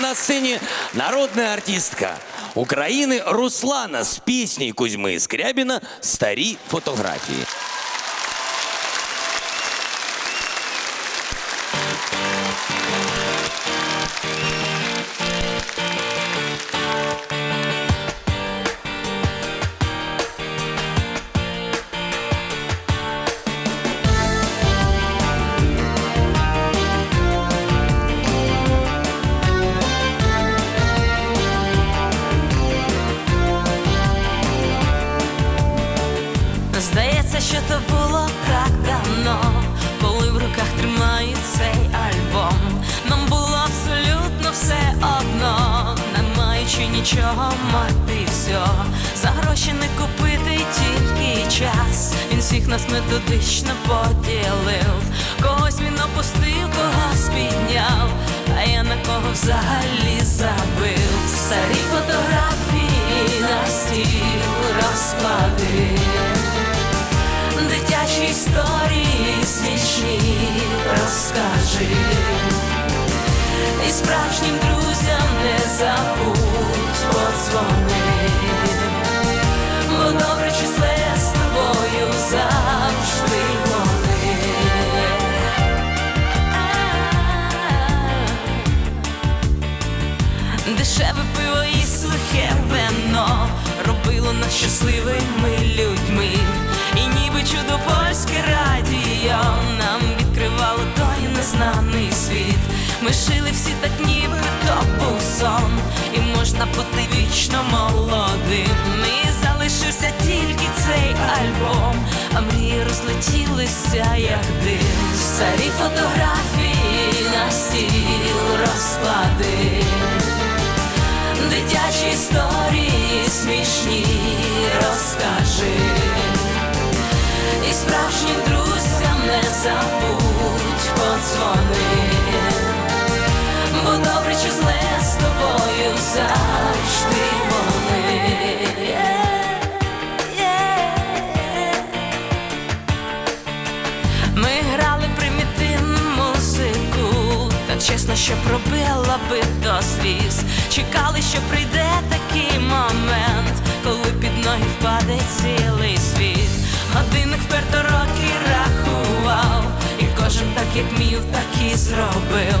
на сцені народна артистка України Руслана з пісні Кузьми Скрябіна Старі фотографії. Тримаю цей альбом. Нам було абсолютно все одно, не маючи нічого мати все. За гроші не купити тільки час. Він всіх нас методично поділив. Когось він опустив, когось підняв, а я на кого взагалі забив. Старі фотографії на стіл розклади. Дитячі історії справжнім друзям не забудь подзвони. Бо добре чи зле з тобою завжди вони. Дешеве пиво і сухе вино робило нас щасливими людьми. І ніби чудо Ми жили всі так, ніби то був сон, і можна бути вічно молодим. І залишився тільки цей альбом, а мрії розлетілися, як дим. Старі фотографії на стіл розклади. Дитячі історії смішні розкажи. І справжнім друзям не забудь подзвони. Музику, що пробила би до сліз. Чекали, що прийде такий момент, коли під ноги впаде цілий світ. Годинник вперто роки рахував, і кожен так, як міг, так і зробив.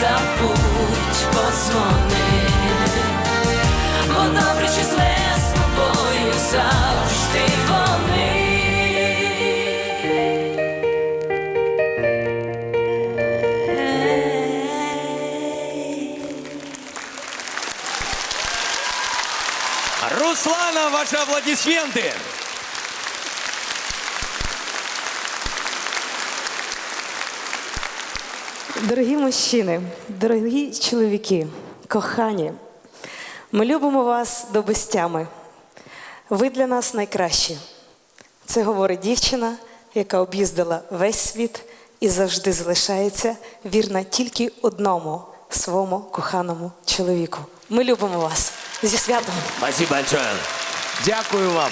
Забудь подзвони. Бо добре чи зле з тобою завжди вони. Руслана, ваші аплодисменти! Дорогі мужчини, дорогі чоловіки, кохані, ми любимо вас до безтями. Ви для нас найкращі. Це говорить дівчина, яка об'їздила весь світ і завжди залишається вірна тільки одному своєму коханому чоловіку. Ми любимо вас зі святом. Спасибо большое. Дякую вам.